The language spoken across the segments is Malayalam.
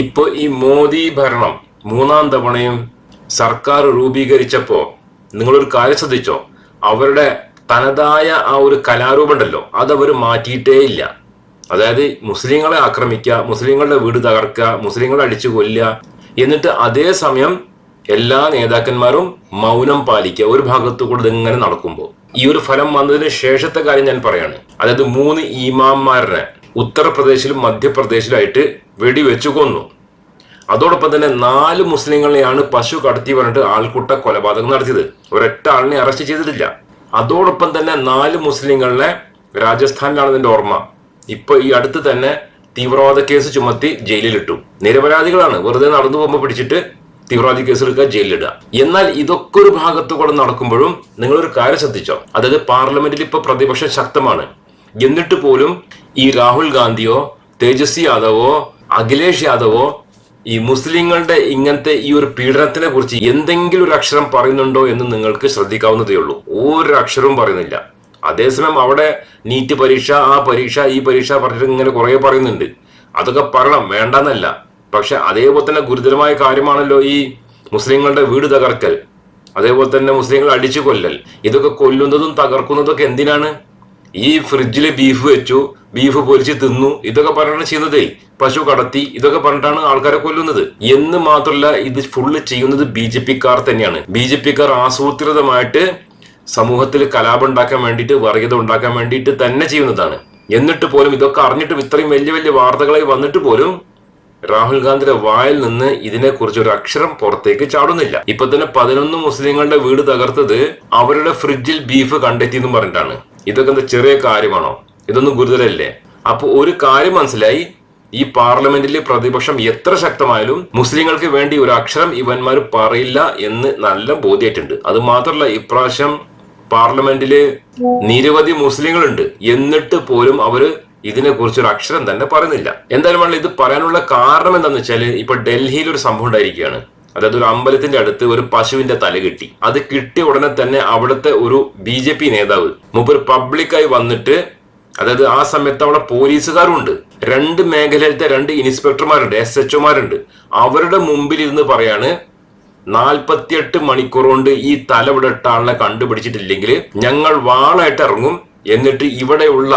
ഇപ്പൊ ഈ മോദി ഭരണം മൂന്നാം തവണയും സർക്കാർ രൂപീകരിച്ചപ്പോ നിങ്ങളൊരു കാര്യം ശ്രദ്ധിച്ചോ? അവരുടെ തനതായ ആ ഒരു കലാരൂപമുണ്ടല്ലോ അതവർ മാറ്റിയിട്ടേ ഇല്ല. അതായത് മുസ്ലിങ്ങളെ ആക്രമിക്കുക മുസ്ലിങ്ങളുടെ വീട് തകർക്കുക മുസ്ലിങ്ങളെ അടിച്ചു കൊല്ലുക. എന്നിട്ട് അതേസമയം എല്ലാ നേതാക്കന്മാരും മൗനം പാലിക്കുക ഒരു ഭാഗത്തു കൂടെ ഇങ്ങനെ നടക്കുമ്പോൾ ഈ ഒരു ഫലം വന്നതിന് ശേഷത്തെ കാര്യം ഞാൻ പറയാണ്. അതായത് മൂന്ന് ഈമാന്മാരെ ഉത്തർപ്രദേശിലും മധ്യപ്രദേശിലായിട്ട് വെടിവെച്ചു കൊന്നു. അതോടൊപ്പം തന്നെ നാല് മുസ്ലിങ്ങളെയാണ് പശു കടത്തി പറഞ്ഞിട്ട് ആൾക്കൂട്ട കൊലപാതകം നടത്തിയത്. ഒരൊറ്റ ആളിനെ അറസ്റ്റ് ചെയ്തിട്ടില്ല. അതോടൊപ്പം തന്നെ നാല് മുസ്ലിങ്ങളെ രാജസ്ഥാനിലാണ് ഇതിന്റെ ഓർമ്മ. ഇപ്പൊ ഈ അടുത്ത് തന്നെ തീവ്രവാദ കേസ് ചുമത്തി ജയിലിലിട്ടു. നിരപരാധികളാണ്. വെറുതെ നടന്നു പോകുമ്പോൾ പിടിച്ചിട്ട് തീവ്രവാദി കേസ് എടുക്കുക ജയിലിലിടുക. എന്നാൽ ഇതൊക്കെ ഒരു ഭാഗത്തു കൂടെ നടക്കുമ്പോഴും നിങ്ങളൊരു കാര്യം ശ്രദ്ധിച്ചോ? അതായത് പാർലമെന്റിൽ ഇപ്പൊ പ്രതിപക്ഷം ശക്തമാണ്. എന്നിട്ട് പോലും ഈ രാഹുൽ ഗാന്ധിയോ തേജസ്വി യാദവോ അഖിലേഷ് യാദവോ ഈ മുസ്ലിങ്ങളുടെ ഇങ്ങനത്തെ ഈ ഒരു പീഡനത്തിനെ കുറിച്ച് എന്തെങ്കിലും ഒരു അക്ഷരം പറയുന്നുണ്ടോ എന്ന് നിങ്ങൾക്ക് ശ്രദ്ധിക്കാവുന്നതേ ഉള്ളൂ. ഒരു അക്ഷരവും പറയുന്നില്ല. അതേസമയം അവിടെ നീറ്റ് പരീക്ഷ ആ പരീക്ഷ ഈ പരീക്ഷ പറഞ്ഞിട്ട് ഇങ്ങനെ കുറെ പറയുന്നുണ്ട്. അതൊക്കെ പറയണം വേണ്ടെന്നല്ല. പക്ഷെ അതേപോലെ തന്നെ ഗുരുതരമായ കാര്യമാണല്ലോ ഈ മുസ്ലിങ്ങളുടെ വീട് തകർക്കൽ. അതേപോലെ തന്നെ മുസ്ലിങ്ങൾ അടിച്ചു കൊല്ലൽ. ഇതൊക്കെ കൊല്ലുന്നതും തകർക്കുന്നതും ഒക്കെ എന്തിനാണ്? ഈ ഫ്രിഡ്ജിൽ ബീഫ് വെച്ചു ബീഫ് പൊരിച്ച് തിന്നു ഇതൊക്കെ പറഞ്ഞാണ് ചെയ്യുന്നതേ. പശു കടത്തി ഇതൊക്കെ പറഞ്ഞിട്ടാണ് ആൾക്കാരെ കൊല്ലുന്നത്. എന്ന് മാത്രമല്ല ഇത് ഫുള്ള് ചെയ്യുന്നത് ബി ജെ പിക്കാർ തന്നെയാണ്. ബി ജെ പിക്കാർ ആസൂത്രിതമായിട്ട് സമൂഹത്തിൽ കലാപം ഉണ്ടാക്കാൻ വേണ്ടിയിട്ട് വർഗീയത ഉണ്ടാക്കാൻ വേണ്ടിയിട്ട് തന്നെ ചെയ്യുന്നതാണ്. എന്നിട്ട് പോലും ഇതൊക്കെ അറിഞ്ഞിട്ട് ഇത്രയും വലിയ വലിയ വാർത്തകളായി വന്നിട്ട് പോലും രാഹുൽ ഗാന്ധിയുടെ വായിൽ നിന്ന് ഇതിനെക്കുറിച്ച് ഒരു അക്ഷരം പുറത്തേക്ക് ചാടുന്നില്ല. ഇപ്പൊ തന്നെ പതിനൊന്ന് മുസ്ലിങ്ങളുടെ വീട് തകർത്തത് അവരുടെ ഫ്രിഡ്ജിൽ ബീഫ് കണ്ടെത്തി എന്നും പറഞ്ഞിട്ടാണ്. ഇതൊക്കെ എന്താ ചെറിയ കാര്യമാണോ? ഇതൊന്നും ഗുരുതരല്ലേ? അപ്പൊ ഒരു കാര്യം മനസ്സിലായി. ഈ പാർലമെന്റിലെ പ്രതിപക്ഷം എത്ര ശക്തമായാലും മുസ്ലിങ്ങൾക്ക് വേണ്ടി ഒരു അക്ഷരം ഇവന്മാർ പറയില്ല എന്ന് നല്ല ബോധ്യമായിട്ടുണ്ട് അത് മാത്രമല്ല ഇപ്രാവശ്യം പാർലമെന്റിൽ നിരവധി മുസ്ലിങ്ങളുണ്ട്. എന്നിട്ട് പോലും അവർ ഇതിനെ കുറിച്ച് ഒരു അക്ഷരം തന്നെ പറയുന്നില്ല. എന്തായാലും ഇത് പറയാനുള്ള കാരണം എന്താണെന്ന് വെച്ചാൽ ഇപ്പൊ ഡൽഹിയിൽ ഒരു സംഭവം ഉണ്ടായിരിക്കുകയാണ്. അതായത് ഒരു അമ്പലത്തിന്റെ അടുത്ത് ഒരു പശുവിന്റെ തല കിട്ടി. അത് കിട്ടിയ ഉടനെ തന്നെ അവിടുത്തെ ഒരു ബി ജെ പി നേതാവ് മൂപ്പർ പബ്ലിക്കായി വന്നിട്ട് അതായത് ആ സമയത്ത് അവിടെ പോലീസുകാരുണ്ട്. രണ്ട് മേഖലയിലത്തെ രണ്ട് ഇൻസ്പെക്ടർമാരുണ്ട് എസ് എച്ച് ഒമാരുണ്ട്. അവരുടെ മുമ്പിൽ ഇരുന്ന് പറയാണ് നാൽപ്പത്തിയെട്ട് മണിക്കൂർ കൊണ്ട് ഈ തല ഇട്ട ആളിനെ കണ്ടുപിടിച്ചിട്ടില്ലെങ്കിൽ ഞങ്ങൾ വാളായിട്ട് ഇറങ്ങും. എന്നിട്ട് ഇവിടെയുള്ള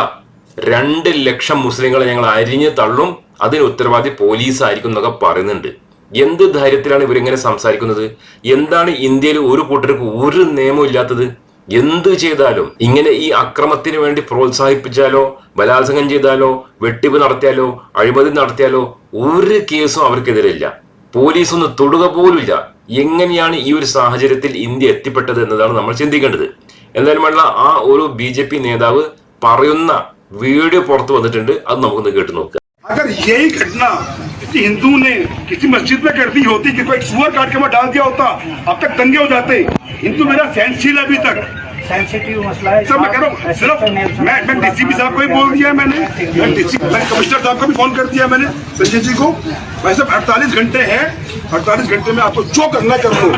രണ്ട് ലക്ഷം മുസ്ലിങ്ങളെ ഞങ്ങൾ അരിഞ്ഞ് തള്ളും. അതിന് ഉത്തരവാദി പോലീസ് ആയിരിക്കും എന്നൊക്കെ പറയുന്നുണ്ട്. എന്ത് ധൈര്യത്തിലാണ് ഇവരിങ്ങനെ സംസാരിക്കുന്നത്? എന്താണ് ഇന്ത്യയിൽ ഒരു കൂട്ടർക്ക് ഒരു നിയമവും ഇല്ലാത്തത്? എന്ത് ചെയ്താലും ഇങ്ങനെ ഈ അക്രമത്തിന് വേണ്ടി പ്രോത്സാഹിപ്പിച്ചാലോ ബലാത്സംഗം ചെയ്താലോ വെട്ടിപ്പ് നടത്തിയാലോ അഴിമതി നടത്തിയാലോ ഒരു കേസും അവർക്കെതിരില്ല പോലീസൊന്ന് തൊടുക പോലുമില്ല എങ്ങനെയാണ് ഈ ഒരു സാഹചര്യത്തിൽ ഇന്ത്യ എത്തിപ്പെട്ടത് എന്നതാണ് നമ്മൾ ചിന്തിക്കേണ്ടത്. എന്തായാലും ആ ഒരു ബി ജെ പി നേതാവ് പറയുന്ന വീഡിയോ പുറത്തു വന്നിട്ടുണ്ട്. അത് നമുക്കൊന്ന് കേട്ടു നോക്കുക किसी हिंदू ने किसी मस्जिद में कर दी होती कि कोई सुअर काट के मैं डाल दिया होता अब तक दंगे हो जाते। हिंदू मेरा सहनशील है अभी तक। सेंसिटिव मसला है। सर मैं कह रहा हूँ सिर्फ़ मैं मैं डीसीपी साहब को भी बोल दिया मैंने। मैं डीसी मैं कमिश्नर साहब को भी फ़ोन कर दिया मैंने संजय जी को। वैसे अड़तालीस घंटे हैं अड़तालीस घंटे में आपको जो करना कर लो।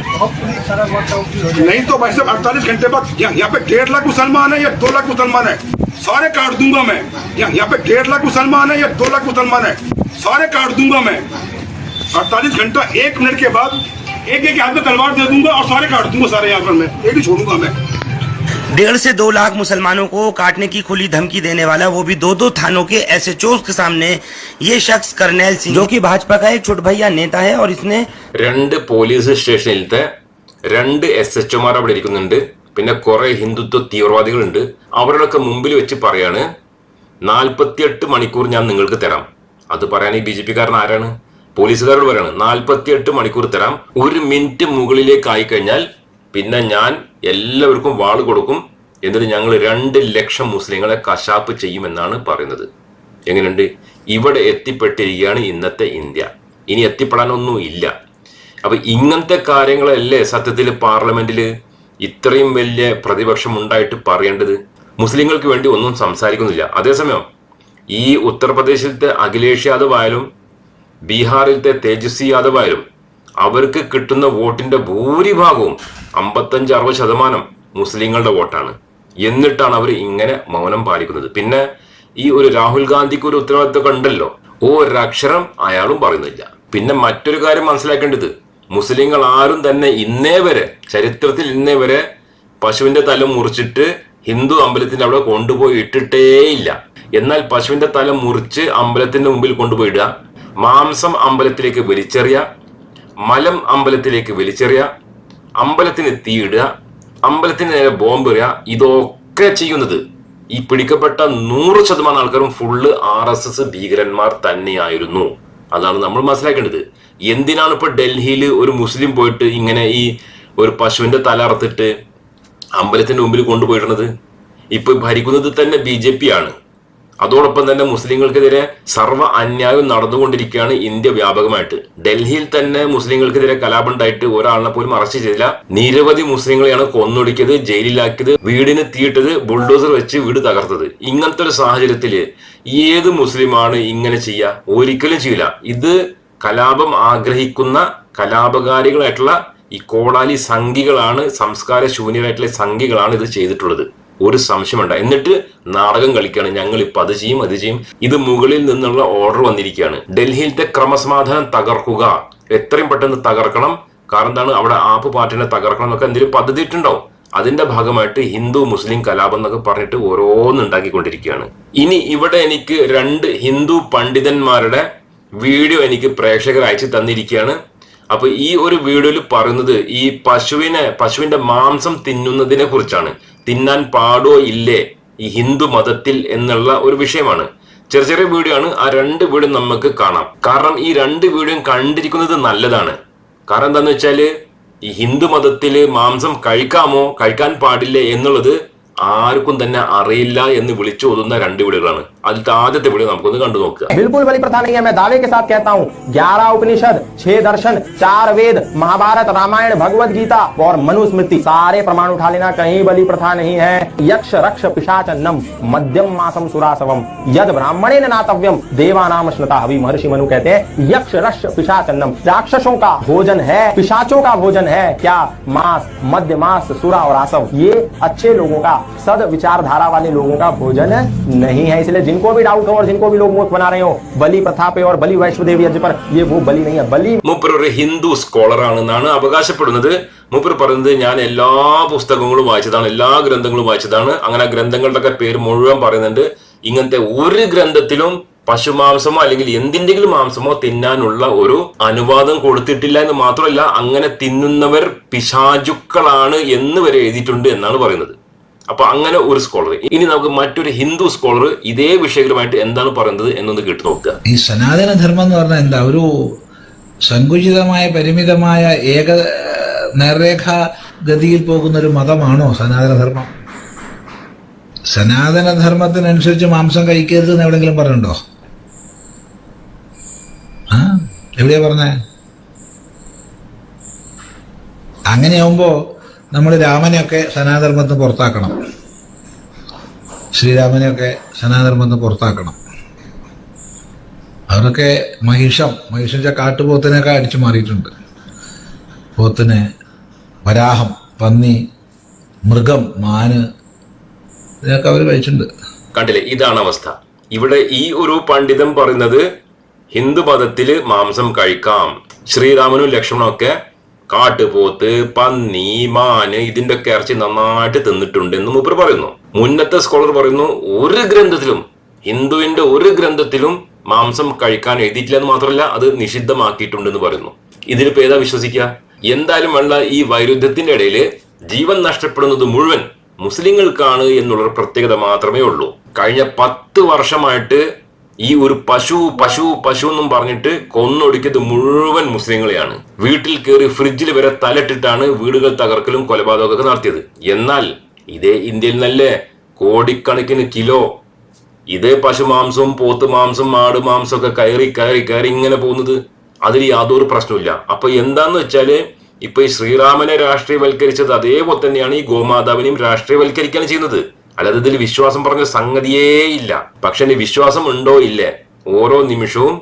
नहीं तो भाई साहब अड़तालीस घंटे बाद यहाँ यहाँ पे डेढ़ लाख मुसलमान है या दो लाख मुसलमान है? सारे काट दूँगा मैं। यहाँ यहाँ पे डेढ़ लाख मुसलमान है या दो लाख मुसलमान है? सारे काट दूंगा मैं अड़तालीस घंटा एक मिनट के बाद एक एक हाथ में तलवार दे दूंगा और सारे काट दूंगा सारे यहाँ पर मैं एक ही छोड़ूंगा मैं डेढ़ से दो लाख मुसलमानों को काटने की खुली धमकी देने वाला वो भी दो दो थानों के एसएचओ के सामने ये शख्स करनैल सिंह जो कि भाजपा का एक छोट भैया नेता है और इसने രണ്ട് പോലീസ് സ്റ്റേഷനിലത്തെ രണ്ട് എസ് എച്ച് ഒമാർ അവിടെ ഇരിക്കുന്നുണ്ട് പിന്നെ കുറെ ഹിന്ദുത്വ തീവ്രവാദികളുണ്ട് അവരുടെയൊക്കെ മുമ്പിൽ വെച്ച് പറയാണ് നാൽപ്പത്തിയെട്ട് മണിക്കൂർ ഞാൻ നിങ്ങൾക്ക് തരാം അത് പറയാൻ ഈ ബി ജെ പിക്കാരൻ ആരാണ്? പോലീസുകാരോട് പറയാണ് നാൽപ്പത്തിയെട്ട് മണിക്കൂർ തരാം ഒരു മിനിറ്റ് മുകളിലേക്ക് ആയി കഴിഞ്ഞാൽ പിന്നെ ഞാൻ എല്ലാവർക്കും വാൾ കൊടുക്കും എന്നിട്ട് ഞങ്ങൾ രണ്ട് ലക്ഷം മുസ്ലിങ്ങളെ കശാപ്പ് ചെയ്യുമെന്നാണ് പറയുന്നത്. എങ്ങനെയുണ്ട്? ഇവിടെ എത്തിപ്പെട്ടിരിക്കുകയാണ് ഇന്നത്തെ ഇന്ത്യ. ഇനി എത്തിപ്പെടാനൊന്നും ഇല്ല. അപ്പൊ ഇങ്ങനത്തെ കാര്യങ്ങളല്ലേ സത്യത്തിൽ പാർലമെന്റിൽ ഇത്രയും വലിയ പ്രതിപക്ഷം ഉണ്ടായിട്ട് പറയേണ്ടത്? മുസ്ലിങ്ങൾക്ക് വേണ്ടി ഒന്നും സംസാരിക്കുന്നില്ല. അതേസമയം ഈ ഉത്തർപ്രദേശിലത്തെ അഖിലേഷ് യാദവ് ആയാലും ബീഹാറിലത്തെ തേജസ്വി യാദവ് ആയാലും അവർക്ക് കിട്ടുന്ന വോട്ടിന്റെ ഭൂരിഭാഗവും അമ്പത്തഞ്ച് അറുപത് ശതമാനം മുസ്ലിങ്ങളുടെ വോട്ടാണ്. എന്നിട്ടാണ് അവർ ഇങ്ങനെ മൗനം പാലിക്കുന്നത്. പിന്നെ ഈ ഒരു രാഹുൽ ഗാന്ധിക്ക് ഒരു ഉത്തരവാദിത്വം ഉണ്ടല്ലോ. ഒരക്ഷരം അയാളും പറയുന്നില്ല. പിന്നെ മറ്റൊരു കാര്യം മനസ്സിലാക്കേണ്ടത് മുസ്ലിങ്ങൾ ആരും തന്നെ ഇന്നേ വരെ ചരിത്രത്തിൽ ഇന്നേ വരെ പശുവിന്റെ തല മുറിച്ചിട്ട് ഹിന്ദു അമ്പലത്തിന്റെ അവിടെ കൊണ്ടുപോയി ഇട്ടിട്ടേയില്ല. എന്നാൽ പശുവിന്റെ തല മുറിച്ച് അമ്പലത്തിന്റെ മുമ്പിൽ കൊണ്ടുപോയിടുക. മാംസം അമ്പലത്തിലേക്ക് വലിച്ചെറിയ മലം അമ്പലത്തിലേക്ക് വലിച്ചെറിയ അമ്പലത്തിന് തീയിടുക അമ്പലത്തിന് നേരെ ബോംബെറിയുക ഇതൊക്കെ ചെയ്യുന്നത് ഈ പിടിക്കപ്പെട്ട നൂറ് ശതമാനം ആൾക്കാരും ഫുള്ള് ആർ എസ് എസ് ഭീകരന്മാർ തന്നെയായിരുന്നു. അതാണ് നമ്മൾ മനസ്സിലാക്കേണ്ടത്. എന്തിനാണ് ഇപ്പൊ ഡൽഹിയിൽ ഒരു മുസ്ലിം പോയിട്ട് ഇങ്ങനെ ഈ ഒരു പശുവിന്റെ തല അറുത്തിട്ട് അമ്പലത്തിന്റെ മുമ്പിൽ കൊണ്ടുപോയിടുന്നത്? ഇപ്പൊ ഭരിക്കുന്നത് തന്നെ ബി ജെ പി ആണ്. അതോടൊപ്പം തന്നെ മുസ്ലിങ്ങൾക്കെതിരെ സർവ അന്യായവും നടന്നുകൊണ്ടിരിക്കുകയാണ് ഇന്ത്യ വ്യാപകമായിട്ട്. ഡൽഹിയിൽ തന്നെ മുസ്ലിങ്ങൾക്കെതിരെ കലാപമുണ്ടായിട്ട് ഒരാളിനെ പോലും അറസ്റ്റ് ചെയ്തില്ല. നിരവധി മുസ്ലിങ്ങളെയാണ് കൊന്നൊടുക്കിയത് ജയിലിലാക്കിയത് വീടിന് തീയിട്ടത് ബുൾഡോസർ വെച്ച് വീട് തകർത്തത്. ഇങ്ങനത്തെ ഒരു സാഹചര്യത്തിൽ ഏത് മുസ്ലിമാണ് ഇങ്ങനെ ചെയ്യുക ഒരിക്കലും ചെയ്യില്ല ഇത് കലാപം ആഗ്രഹിക്കുന്ന കലാപകാരികളായിട്ടുള്ള ഈ കോടാലി സംഘികളാണ് സംസ്കാര ശൂന്യരായിട്ടുള്ള സംഘികളാണ് ഇത് ചെയ്തിട്ടുള്ളത്. ഒരു സംശയമുണ്ട്. എന്നിട്ട് നാടകം കളിക്കുകയാണ് ഞങ്ങൾ ഇപ്പൊ അത് ചെയ്യും അത് ചെയ്യും. ഇത് മുകളിൽ നിന്നുള്ള ഓർഡർ വന്നിരിക്കുകയാണ്. ഡൽഹിയിലത്തെ ക്രമസമാധാനം തകർക്കുക. എത്രയും പെട്ടെന്ന് തകർക്കണം. കാരണം എന്താണ്? അവിടെ ആപ്പ് പാർട്ടിനെ തകർക്കണം എന്നൊക്കെ എന്തെങ്കിലും പദ്ധതി ഇട്ടുണ്ടാവും അതിന്റെ ഭാഗമായിട്ട് ഹിന്ദു മുസ്ലിം കലാപം എന്നൊക്കെ പറഞ്ഞിട്ട് ഓരോന്ന് ഉണ്ടാക്കിക്കൊണ്ടിരിക്കുകയാണ്. ഇനി ഇവിടെ എനിക്ക് രണ്ട് ഹിന്ദു പണ്ഡിതന്മാരുടെ വീഡിയോ എനിക്ക് പ്രേക്ഷകർ അയച്ചു തന്നിരിക്കുകയാണ്. അപ്പൊ ഈ ഒരു വീഡിയോയിൽ പറയുന്നത് ഈ പശുവിനെ പശുവിന്റെ മാംസം തിന്നുന്നതിനെ കുറിച്ചാണ്. തിന്നാൻ പാടോ ഇല്ലേ ഈ ഹിന്ദു മതത്തിൽ എന്നുള്ള ഒരു വിഷയമാണ്. ചെറിയ ചെറിയ വീഡിയോ ആണ്. ആ രണ്ട് വീഡിയോ നമുക്ക് കാണാം. കാരണം ഈ രണ്ട് വീഡിയോയും കണ്ടിരിക്കുന്നത് നല്ലതാണ്. കാരണം എന്താന്ന് വെച്ചാൽ ഈ ഹിന്ദു മതത്തിൽ മാംസം കഴിക്കാമോ കഴിക്കാൻ പാടില്ലേ എന്നുള്ളത് ആർക്കും തന്നെ അറിയില്ല എന്ന് വിളിച്ചു ഓതുന്ന രണ്ട് വീഡിയോകളാണ് അതിലത്തെ ആദ്യത്തെ വീഡിയോ നമുക്കൊന്ന് കണ്ടു നോക്കുക बिल्कुल बलि प्रथा नहीं है मैं दावे के साथ कहता हूँ ग्यारह उपनिषद छह दर्शन चार वेद महाभारत रामायण भगवत गीता और मनुस्मृति सारे प्रमाण उठा लेना कहीं बलि प्रथा नहीं है यक्ष रक्ष पिशाचन्नम मध्यम मासम सुरासवम यद ब्राह्मणे नातव्यम देवानाम स्मृता हवि महर्षि मनु कहते हैं यक्ष रक्ष पिशाचन्नम राक्षसों का भोजन है पिशाचों का भोजन है क्या मांस मध्य मास सुरा और आसव ये अच्छे लोगों का सद विचारधारा वाले लोगों का भोजन नहीं है इसलिए जिनको भी डाउट हो और जिनको भी लोग मूर्ख बना रहे हो बलि प्रथा पे और बलि वैष्णो देवी यज्ञ पर ये वो बलि नहीं है बलि മൂപ്പർ ഒരു ഹിന്ദു സ്കോളർ ആണെന്നാണ് അവകാശപ്പെടുന്നത് മൂപ്പർ പറയുന്നത് ഞാൻ എല്ലാ പുസ്തകങ്ങളും വായിച്ചതാണ് എല്ലാ ഗ്രന്ഥങ്ങളും വായിച്ചതാണ് അങ്ങനെ ആ ഗ്രന്ഥങ്ങളുടെ ഒക്കെ പേര് മുഴുവൻ പറയുന്നുണ്ട് ഇങ്ങനത്തെ ഒരു ഗ്രന്ഥത്തിലും പശുമാംസമോ അല്ലെങ്കിൽ എന്തിന്റെങ്കിലും മാംസമോ തിന്നാനുള്ള ഒരു അനുവാദം കൊടുത്തിട്ടില്ല എന്ന് മാത്രമല്ല അങ്ങനെ തിന്നുന്നവർ പിശാചുക്കളാണ് എന്ന് വരെ എഴുതിയിട്ടുണ്ട് എന്നാണ് പറയുന്നത് അപ്പൊ അങ്ങനെ ഒരു സ്കോളർ ഇനി നമുക്ക് മറ്റൊരു ഹിന്ദു സ്കോളർ ഇതേ വിഷയങ്ങളുമായിട്ട് എന്താണ് പറയുന്നത് എന്നൊന്ന് കേട്ട് നോക്കുക. ഈ സനാതന ധർമ്മം എന്ന് പറഞ്ഞാൽ എന്താ? ഒരു സങ്കുചിതമായ പരിമിതമായ ഏക നേർരേഖ ഗതിയിൽ പോകുന്ന ഒരു മതമാണോ സനാതന ധർമ്മം സനാതന ധർമ്മത്തിനനുസരിച്ച് മാംസം കഴിക്കരുത് എന്ന് എവിടെങ്കിലും പറഞ്ഞിട്ടുണ്ടോ? ആ എവിടെയാ പറഞ്ഞേ? അങ്ങനെയാവുമ്പോൾ നമ്മൾ രാമനെയൊക്കെ സനാധർമ്മത്തിന് പുറത്താക്കണം. ശ്രീരാമനെയൊക്കെ സനാധർമ്മത്തിന് പുറത്താക്കണം. അവരൊക്കെ മഹിഷം മഹിഷിന്റെ കാട്ടുപോത്തിനൊക്കെ അടിച്ചു മാറിയിട്ടുണ്ട്. പോത്തിന് വരാഹം പന്നി മൃഗം മാന് ഇതൊക്കെ അവർ കഴിച്ചിട്ടുണ്ട്. കണ്ടില്ലേ? ഇതാണ് അവസ്ഥ. ഇവിടെ ഈ ഒരു പണ്ഡിതം പറയുന്നത് ഹിന്ദു മതത്തിൽ മാംസം കഴിക്കാം ശ്രീരാമനും ലക്ഷ്മണനും ഒക്കെ കാട്ടുപോത്ത് പന്നി മാന് ഇതിന്റെ ഒക്കെ ഇറച്ചി നന്നായിട്ട് തിന്നിട്ടുണ്ട് എന്ന് മൂപ്പർ പറയുന്നു. മുന്നത്തെ സ്കോളർ പറയുന്നു ഒരു ഗ്രന്ഥത്തിലും ഹിന്ദുവിന്റെ ഒരു ഗ്രന്ഥത്തിലും മാംസം കഴിക്കാൻ എഴുതിയിട്ടില്ല എന്ന് മാത്രമല്ല അത് നിഷിദ്ധമാക്കിയിട്ടുണ്ട് എന്ന് പറയുന്നു. ഇതിലിപ്പോ ഏതാ വിശ്വസിക്കുക എന്തായാലും വേണ്ട ഈ വൈരുദ്ധ്യത്തിന്റെ ഇടയിൽ ജീവൻ നഷ്ടപ്പെടുന്നത് മുഴുവൻ മുസ്ലിങ്ങൾക്കാണ് എന്നുള്ളൊരു പ്രത്യേകത മാത്രമേ ഉള്ളൂ. കഴിഞ്ഞ പത്ത് വർഷമായിട്ട് ഈ ഒരു പശു പശു പശു എന്നും പറഞ്ഞിട്ട് കൊന്നൊടുക്കിയത് മുഴുവൻ മുസ്ലിങ്ങളെയാണ്. വീട്ടിൽ കയറി ഫ്രിഡ്ജിൽ വരെ തലട്ടിട്ടാണ് വീടുകൾ തകർക്കലും കൊലപാതകമൊക്കെ നടത്തിയത്. എന്നാൽ ഇതേ ഇന്ത്യയിൽ നല്ലേ കോടിക്കണക്കിന് കിലോ ഇതേ പശു മാംസവും പോത്ത് മാംസം ആട് മാംസം ഒക്കെ കയറി കയറി കയറി ഇങ്ങനെ പോകുന്നത് അതിൽ യാതൊരു പ്രശ്നമില്ല അപ്പൊ എന്താന്ന് വെച്ചാൽ ഇപ്പൊ ഈ ശ്രീരാമനെ രാഷ്ട്രീയവൽക്കരിച്ചത് അതേപോലെ തന്നെയാണ് ഈ ഗോമാതാവിനെയും രാഷ്ട്രീയവൽക്കരിക്കുകയാണ് ചെയ്യുന്നത്. അല്ലാതെ ഇതിൽ വിശ്വാസം പറഞ്ഞ സംഗതിയേ ഇല്ല. പക്ഷെ ഇനി വിശ്വാസം ഉണ്ടോ? ഇല്ലേ. ഓരോ നിമിഷവും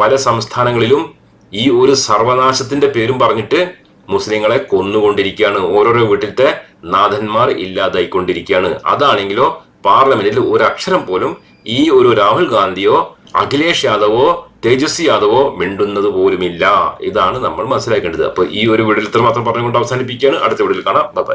പല സംസ്ഥാനങ്ങളിലും ഈ ഒരു സർവനാശത്തിന്റെ പേരും പറഞ്ഞിട്ട് മുസ്ലിങ്ങളെ കൊന്നുകൊണ്ടിരിക്കുകയാണ്. ഓരോരോ വീട്ടിലത്തെ നാഥന്മാർ ഇല്ലാതായിക്കൊണ്ടിരിക്കുകയാണ്. അതാണെങ്കിലോ പാർലമെന്റിൽ ഒരു അക്ഷരം പോലും ഈ ഒരു രാഹുൽ ഗാന്ധിയോ അഖിലേഷ് യാദവോ തേജസ്വി യാദവോ മിണ്ടുന്നത് പോലുമില്ല. ഇതാണ് നമ്മൾ മനസ്സിലാക്കേണ്ടത്. അപ്പൊ ഈ ഒരു വീടിൽ ഇത്ര മാത്രം പറഞ്ഞുകൊണ്ട് അവസാനിപ്പിക്കുകയാണ്. അടുത്ത വീടിൽ കാണാം. ബൈ.